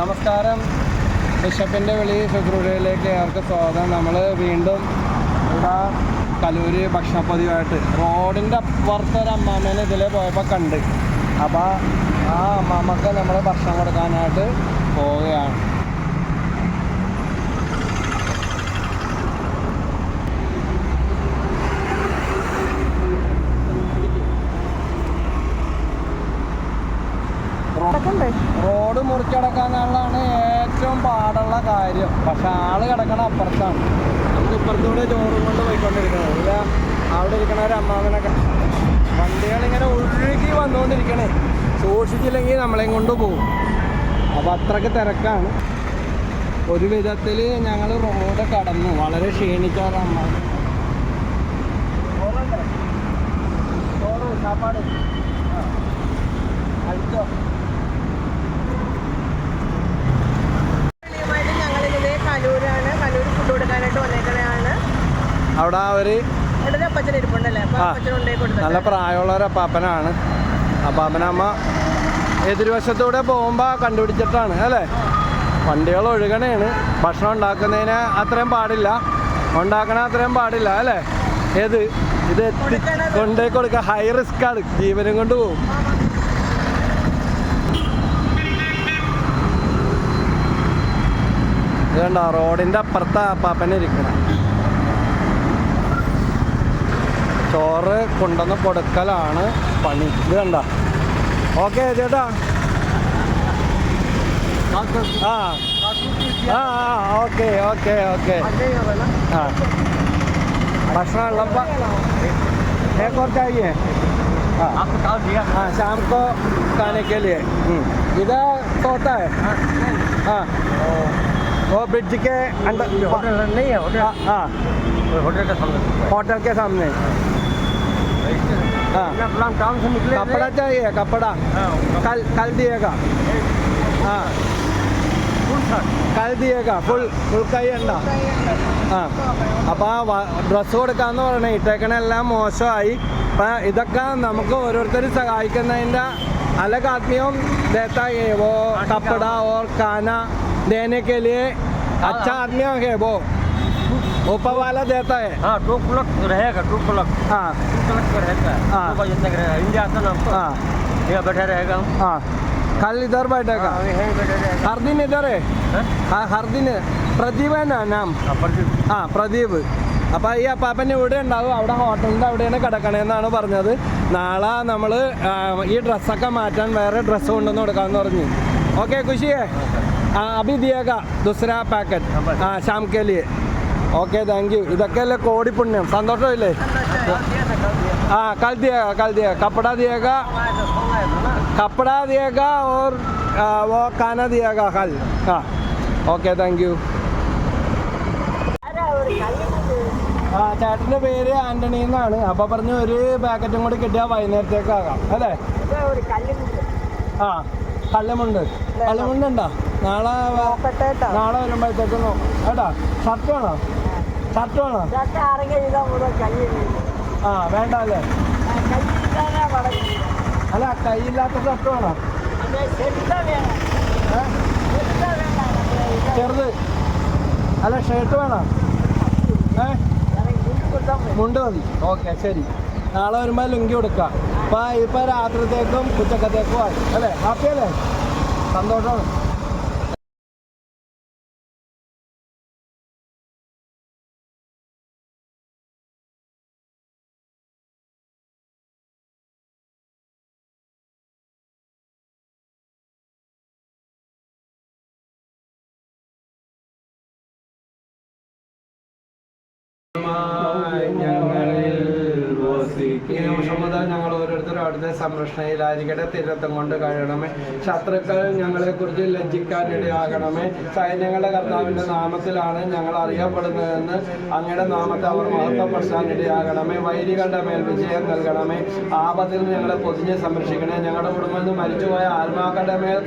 നമസ്കാരം. ബിഷപ്പിന്റെ വിളി ശുശ്രൂഷയിലേക്ക് ഏവർക്ക് സ്വാഗതം. നമ്മൾ വീണ്ടും ഇവിടെ കലൂര് ഭക്ഷണപ്പതിവായിട്ട് റോഡിന്റെ അപ്പുറത്തൊരു അമ്മാമ്മേനെ ഇതിലെ പോയപ്പോൾ കണ്ട്. അപ്പോൾ ആ അമ്മാമ്മക്ക് നമ്മൾ ഭക്ഷണം കൊടുക്കാനായിട്ട് പോവുകയാണ്. റോഡ് മുറിച്ചടക്കാന്നുള്ളതാണ് ഏറ്റവും പാടുള്ള കാര്യം. പക്ഷെ ആൾ കിടക്കണ അപ്പുറത്താണ്. നമുക്ക് ഇപ്പുറത്തൂടെ ചോറും കൊണ്ട് പോയിക്കൊണ്ടിരിക്കണം ഇല്ല അവിടെ ഇരിക്കണ ഒരു അമ്മാവനൊക്കെ. വണ്ടികൾ ഇങ്ങനെ ഒഴുകി വന്നുകൊണ്ടിരിക്കണേ. സൂക്ഷിച്ചില്ലെങ്കിൽ നമ്മളെയും കൊണ്ട് പോകും. അപ്പോൾ അത്രയ്ക്ക് തിരക്കാണ്. ഒരു വിധത്തിൽ ഞങ്ങൾ റോഡ് കടന്നു. വളരെ ക്ഷീണിക്കാറ ചോറ് സാപ്പാട് കൊണ്ടേ ഒരു നല്ല പ്രായമുള്ള ഒരു അപ്പാപ്പനാണ്. അപ്പാപ്പനമ്മ എതിർവശത്തൂടെ പോകുമ്പോൾ കണ്ടുപിടിച്ചിട്ടാണ് അല്ലേ? വണ്ടികൾ ഒഴുകണേണ്. ഭക്ഷണം ഉണ്ടാക്കുന്നതിന് അത്രയും പാടില്ല. ഉണ്ടാക്കണ അത്രയും പാടില്ല അല്ലേ? ഏത്? ഇത് എത്തി കൊണ്ടേ കൊടുക്കുക ഹൈ റിസ്ക് ആണ്. ജീവനും കൊണ്ട് പോകും. ഇത് റോഡിന്റെ റോഡിന്റെ അപ്പുറത്താ അപ്പാപ്പനെ ഇരിക്കണം. ചോറ് കൊണ്ടുവന്ന് കൊടുക്കലാണ് പണി ഇത് കണ്ട ഓക്കെ ചേട്ടാ ആ ആ ഓക്കെ ഓക്കെ ഓക്കെ ആ ഭക്ഷണം ഉള്ളപ്പോ एक और चाहिए हाँ हाँ शाम को खाने के लिए हम्म। इधर सोता है हाँ वो ब्रिज के अंदर नहीं है होटल हाँ हाँ होटल का सामने होटल के सामने हाँ अपना प्लान काम से निकले थे। कपड़ा चाहिए कपड़ा हाँ, कल कल दिएगा हाँ फुल शर्ट കൽ ദിയേക്ക ഫുൾ ഫുൾ കൈ ഉണ്ടോ ആ അപ്പോൾ ആ ഡ്രസ്സ് കൊടുക്കാന്ന് പറയണേ ഇട്ടേക്കണ എല്ലാം മോശമായി അപ്പം ഇതൊക്കെ നമുക്ക് ഓരോരുത്തർ സഹായിക്കുന്നതിൻ്റെ अलग आदमियों देता है वो कपड़ा और खाना देने के लिए अच्छा आदमी है वो ऊपर वाला देता है हाँ टू क्लॉक रहेगा टू क्लॉक हाँ टू क्लॉक पे रहता है हाँ। दो बजे तक रहेगा इंडिया आता ना हमको हाँ यहाँ बैठा रहेगा हम हाँ कल इधर बैठेगा हाँ, यहीं बैठा रहेगा हर दिन इधर है हाँ? हाँ, हर दिन प्रदीप है ना नाम हाँ, प्रदीप ആ പ്രദീപ് അപ്പോൾ ഈ അപ്പാപ്പൻ ഇവിടെ ഉണ്ടാവും അവിടെ ഹോട്ടലിൻ്റെ അവിടെയാണ് കിടക്കണേന്നാണ് പറഞ്ഞത് നാളെ നമ്മൾ ഈ ഡ്രസ്സൊക്കെ മാറ്റാൻ വേറെ ഡ്രസ്സ് കൊണ്ടുവന്ന് കൊടുക്കാമെന്ന് പറഞ്ഞു ഓക്കെ ഖുഷിയേ ആ അഭി ദിയേക ദുസര പാക്കറ്റ് ആ Sham K ലിയെ okay thank you ഇതൊക്കെ അല്ലേ കോടി പുണ്യം സന്തോഷമില്ലേ ആ കൽ കൽ കപ്പടാതിയേക കപ്പട ദിയേക കപ്പട ദിയേക ഓർ ആ, വോ കാന ദിയേക കൽ ആ ഓക്കെ താങ്ക് യു ആ ചേട്ടന്റെ പേര് ആന്റണി എന്നാണ്. അപ്പൊ പറഞ്ഞു ഒരു പാക്കറ്റും കൂടി കിട്ടിയാൽ വൈകുന്നേരത്തേക്കാകാം. അല്ലേ? ആ കള്ളിമുണ്ട്. കള്ളിമുണ്ട് ഉണ്ടോ? നാളെ നാളെ വരുമ്പോഴത്തേക്കും നോക്കാം ഏട്ടാ ഷർട്ട് വേണോ? വേണോ ആ വേണ്ട അല്ലേ? അല്ല കൈയില്ലാത്ത ഷർട്ട് വേണോ. ചെറുത്. അല്ല ഷർട്ട് വേണോ? ഏ? മുണ്ട് മതി. ഓക്കെ ശരി. നാളെ വരുമ്പോൾ ലുങ്കി കൊടുക്കാം. ഇപ്പം ഇപ്പം രാത്രിത്തേക്കും ഉച്ചക്കത്തേക്കും ആയി. അല്ലേ? ഹാപ്പി അല്ലേ? സന്തോഷമാണ് my ഈ നിമിഷം മുതൽ ഞങ്ങൾ ഓരോരുത്തരും അവിടുത്തെ സംരക്ഷണയിലായിരിക്കട്ടെ തിരത്തം കൊണ്ട് കഴിയണമേ. ശത്രുക്കൾ ഞങ്ങളെക്കുറിച്ച് ലജ്ജിക്കാനിടയാകണമേ. സൈന്യങ്ങളുടെ കർത്താവിന്റെ നാമത്തിലാണ് ഞങ്ങൾ അറിയപ്പെടുന്നതെന്ന് അങ്ങയുടെ നാമത്തെ അവർ മഹത്വപ്പെടുത്താനിടയാകണമേ. വൈരികളുടെ മേൽ വിജയം നൽകണമേ. ആപത്തിൽ ഞങ്ങളെ പൊതിഞ്ഞ് സംരക്ഷിക്കണേ. ഞങ്ങളുടെ കുടുംബത്തിൽ നിന്ന് മരിച്ചുപോയ ആത്മാക്കളുടെ മേൽ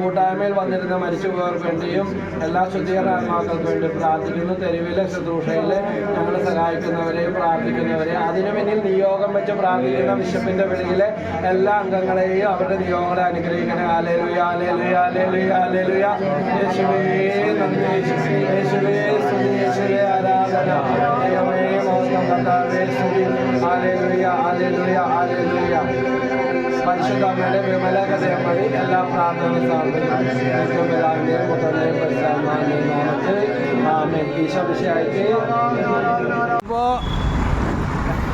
കൂട്ടായ്മയിൽ വന്നിരുന്ന മരിച്ചുപോയവർക്ക് വേണ്ടിയും എല്ലാ ശുദ്ധീകരണ ആത്മാക്കൾക്ക് വേണ്ടി പ്രാർത്ഥിക്കുന്നു. തെരുവിലെ ശുശ്രൂഷയിലെ ഞങ്ങളെ സഹായിക്കുന്നവരെ പ്രാർത്ഥിക്കുന്നവരെ അതിനു പിന്നിൽ നിയോഗം മുഖം വെച്ച് പ്രാർത്ഥിക്കുന്ന ബിഷപ്പിന്റെ വിളിയിലെ എല്ലാ അംഗങ്ങളെയും അവരുടെ നിയോഗങ്ങളെ അനുഗ്രഹിക്കണേ. ആലേലുയ ആലേലുയ ആലേലുയ ആലേലുയ യേശുവേ നന്ദി. യേശുവേ യേശുവേ സ്തുതി. യേശുവേ ആരാധന. ദൈവമേ മഹത്വം കർത്താവേ സ്തുതി. ആലേലുയ ആലേലുയ ആലേലുയ പരിശുദ്ധ അമ്മയുടെ വിമലകതയം വഴി എല്ലാ പ്രാർത്ഥന നാമത്തിൽ. ആമേൻ. ഈശോ വിഷയായിട്ട് ഇപ്പോൾ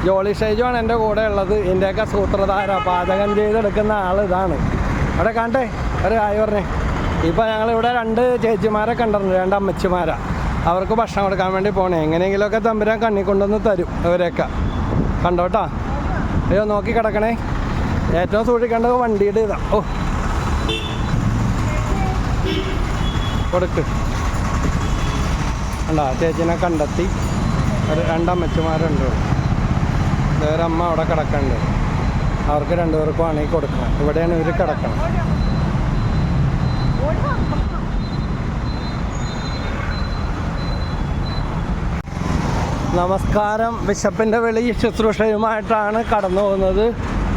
ജോളി ഷൈജുമാണ് എന്റെ കൂടെ ഉള്ളത്. ഇതിന്റെയൊക്കെ സൂത്രധാര പാചകം ചെയ്തെടുക്കുന്ന ആൾ ഇതാണ്. അവിടെ കാണട്ടെ ഒരു ആയി പറഞ്ഞേ. ഇപ്പോൾ ഞങ്ങളിവിടെ രണ്ട് ചേച്ചിമാരൊക്കെ ഉണ്ടായിരുന്നു രണ്ട് അമ്മച്ചിമാരാ. അവർക്ക് ഭക്ഷണം കൊടുക്കാൻ വേണ്ടി പോണേ. എങ്ങനെയെങ്കിലുമൊക്കെ തമ്പുരാൻ കണ്ണി കൊണ്ടുവന്ന് തരും ഇവരെയൊക്കെ കണ്ടോട്ടാ? അയ്യോ നോക്കി കിടക്കണേ. ഏറ്റവും സൂക്ഷിക്കേണ്ടത് വണ്ടിയുടെ ഇതാ. ഓ. കൊടുക്ക്. കണ്ടാ ചേച്ചിനെ കണ്ടെത്തി. ഒരു രണ്ടമ്മച്ചിമാരുണ്ട് വേറമ്മ അവിടെ കിടക്കണ്ട്. അവർക്ക് രണ്ടുപേർക്കും ആണെങ്കിൽ കൊടുക്കണം. ഇവിടെയാണ് ഇവർ കിടക്കണം നമസ്കാരം. ബിഷപ്പിന്റെ വെളി ശുശ്രൂഷയുമായിട്ടാണ് കടന്നു പോകുന്നത്.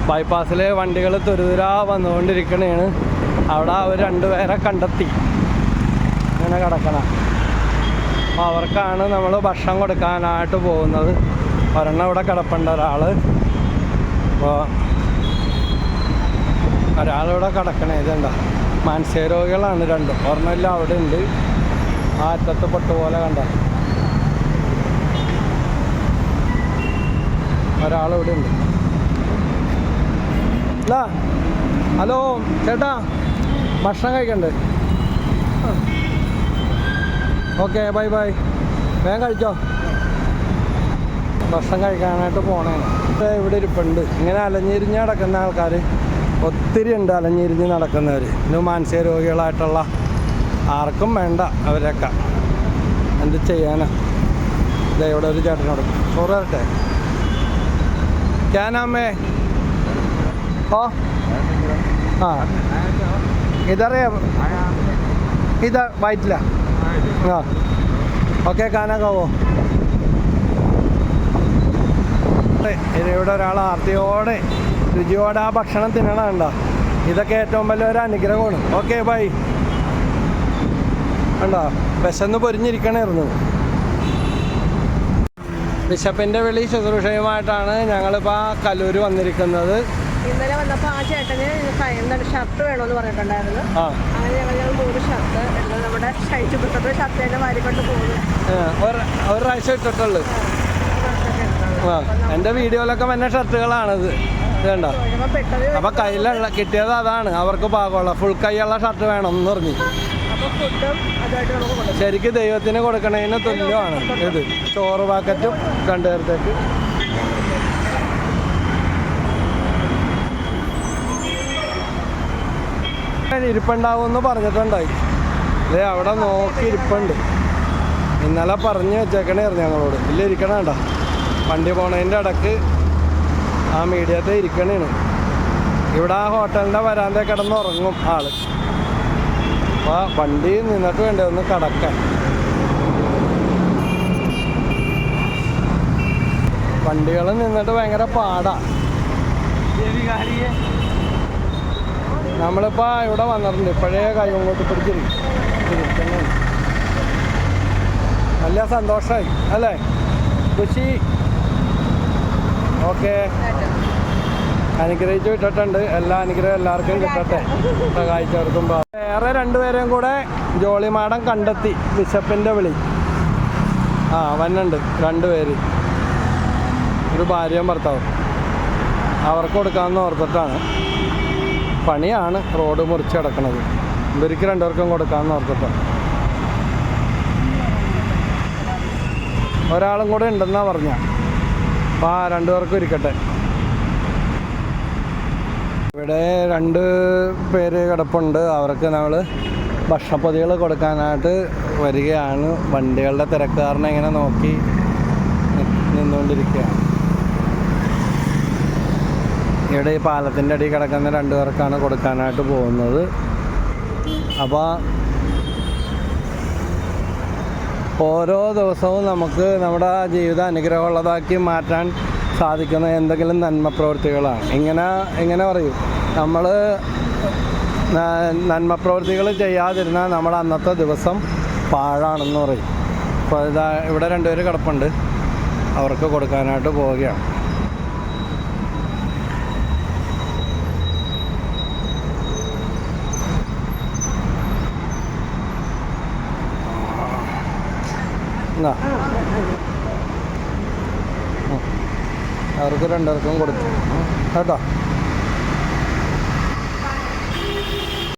ബൈപ്പാസിലെ വണ്ടികൾ തുരുതുരാ വന്നുകൊണ്ടിരിക്കണേണ്. അവിടെ അവർ രണ്ടുപേരെ കണ്ടെത്തി. ഇങ്ങനെ കിടക്കണം. അപ്പോൾ അവർക്കാണ് നമ്മൾ ഭക്ഷണം കൊടുക്കാനായിട്ട് പോകുന്നത്. ഒരെണ്ണം ഇവിടെ കിടപ്പുണ്ട്. ഒരാൾ അപ്പോൾ ഒരാളിവിടെ കിടക്കണേ. ഇതുണ്ട മാനസിക രോഗികളാണ് രണ്ടും. ഒരെണ്ണമെല്ലാം അവിടെ ഉണ്ട് ആ അറ്റത്ത് പൊട്ടുപോലെ കണ്ട? ഒരാളിവിടെ ഉണ്ട് അല്ല ഹലോ ചേട്ടാ. ഭക്ഷണം കഴിക്കണ്ടേ? Okay bye bye. വേഗം കഴിച്ചോ? ഭക്ഷണം കഴിക്കാനായിട്ട് പോണേ ദേ ഇവിടെ പെണ്ട് ഇങ്ങനെ അലഞ്ഞിരിഞ്ഞ് നടക്കുന്ന ആൾക്കാർ ഒത്തിരി ഉണ്ട് അലഞ്ഞിരിഞ്ഞ് നടക്കുന്നവർ ഇന്നും മാനസിക രോഗികളായിട്ടുള്ള ആർക്കും വേണ്ട അവരൊക്കെ. എന്ത് ചെയ്യാനാ? ഇതാ ഇവിടെ ഒരു ചേട്ടനോട്. ചോറ് തരട്ടെ? ക്യാനമ്മേ ഓ ആ. ഇതറിയാം. ഇതാ വയറ്റില്ല ആ. ഓക്കെ കാനാക്കാവോ ഇവിടെ ഒരാൾ ആർത്തിയോടെ രുചിയോടെ ആ ഭക്ഷണം തിന്നണുണ്ടോ ഇതൊക്കെ ഏറ്റവും വലിയ ഒരു അനുഗ്രഹമാണ്. ഓക്കെ ബൈ ഉണ്ടോ വിശന്ന് പൊരിഞ്ഞിരിക്കണമായിരുന്നു ബിഷപ്പിന്റെ വിളി ശുശ്രൂഷയുമായിട്ടാണ് ഞങ്ങളിപ്പോൾ കലൂര് വന്നിരിക്കുന്നത്. ഇന്നലെ വന്നപ്പോൾ ആ ചേട്ടന് എന്താണ് ഷർട്ട് വേണമെന്ന് പറഞ്ഞിട്ടുണ്ടായിരുന്നു. അങ്ങനെ ഞങ്ങൾ ഞങ്ങൾ മൂന്ന് ഷർട്ട് നമ്മുടെ ഷർട്ട് തന്നെ വാരിക്കൊണ്ട് പോകുന്നു ഒരു പ്രാവശ്യം ഇട്ടിട്ടുള്ളു. എന്റെ വീഡിയോയിലൊക്കെ വന്ന ഷർട്ടുകളാണിത്. വേണ്ട അപ്പോൾ കയ്യിലുള്ള കിട്ടിയത് അതാണ്. അവർക്ക് പാകമുള്ള ഫുൾ കൈയുള്ള ഷർട്ട് വേണം എന്ന് പറഞ്ഞു. ശരിക്കും ദൈവത്തിന് കൊടുക്കണതിന് തുല്യമാണ് ഇത്. ചോറ് പാക്കറ്റും രണ്ടു ഇരിപ്പുണ്ടാവുമെന്ന് പറഞ്ഞിട്ടുണ്ടായി. ദേ അവിടെ നോക്കി ഇരിപ്പുണ്ട്. ഇന്നലെ പറഞ്ഞു വെച്ചേക്കണേ ഞങ്ങളോട്. ഇല്ല ഇരിക്കണേണ്ട വണ്ടി പോണതിന്റെ ഇടയ്ക്ക് ആ മീഡിയത്തെ ഇരിക്കണേണ് ഇവിടെ ആ ഹോട്ടലിന്റെ വരാന്തേ കിടന്ന് ഉറങ്ങും ആൾ. അപ്പോൾ വണ്ടി നിന്നിട്ട് വേണ്ട ഒന്ന് കടക്കാൻ. വണ്ടികൾ നിന്നിട്ട് ഭയങ്കര പാടാ. നമ്മളിപ്പോൾ ഇവിടെ വന്നിട്ടുണ്ട്. ഇപ്പോഴേ കൈ കൊണ്ടോട്ട് പിടിച്ചിരിക്കും നല്ല സന്തോഷമായി അല്ലേ? ഖുഷി ഓക്കെ. അനുഗ്രഹിച്ചു വിട്ടിട്ടുണ്ട്. എല്ലാ അനുഗ്രഹം എല്ലാവർക്കും കിട്ടട്ടെ. സഹായിച്ചവർക്കും വേറെ രണ്ടുപേരെയും കൂടെ ജോളിമാടം കണ്ടെത്തി. ബിഷപ്പിന്റെ വിളി. ആ വന്നുണ്ട്. രണ്ടുപേര്. ഒരു ഭാര്യയും ഭർത്താവും. അവർക്ക് കൊടുക്കാമെന്ന് ഓർത്തിട്ടാണ്. പണിയാണ് റോഡ് മുറിച്ച് കിടക്കുന്നത് ഇവർക്ക് രണ്ടുപേർക്കും കൊടുക്കാമെന്ന് ഓർത്തിട്ടാണ്. ഒരാളും കൂടെ ഉണ്ടെന്നാ പറഞ്ഞ. അപ്പോൾ ആ രണ്ടുപേർക്കും ഇരിക്കട്ടെ. ഇവിടെ രണ്ട് പേര് കിടപ്പുണ്ട്. അവർക്ക് നമ്മൾ ഭക്ഷണപ്പൊതികൾ കൊടുക്കാനായിട്ട് വരികയാണ്. വണ്ടികളുടെ തിരക്കുകാരനെ ഇങ്ങനെ നോക്കി നിന്നുകൊണ്ടിരിക്കുകയാണ്. ഇവിടെ ഈ പാലത്തിന്റെ അടിയിൽ കിടക്കുന്ന രണ്ട് പേർക്കാണ് കൊടുക്കാനായിട്ട് പോകുന്നത്. അപ്പോൾ ഓരോ ദിവസവും നമുക്ക് നമ്മുടെ ജീവിതം അനുഗ്രഹമുള്ളതാക്കി മാറ്റാൻ സാധിക്കുന്ന എന്തെങ്കിലും നന്മ പ്രവൃത്തികളാണ്. ഇങ്ങനെ ഇങ്ങനെ പറയും. നമ്മൾ നന്മ പ്രവൃത്തികൾ ചെയ്യാതിരുന്നാൽ നമ്മൾ അന്നത്തെ ദിവസം പാഴാണെന്ന് പറയും. അപ്പോൾ ഇതാ ഇവിടെ രണ്ടുപേർ കിടപ്പുണ്ട്. അവർക്ക് കൊടുക്കാനായിട്ട് പോവുകയാണ്. എന്നാ. അവർക്ക് രണ്ടുപേർക്കും കൊടുത്തു. കേട്ടോ?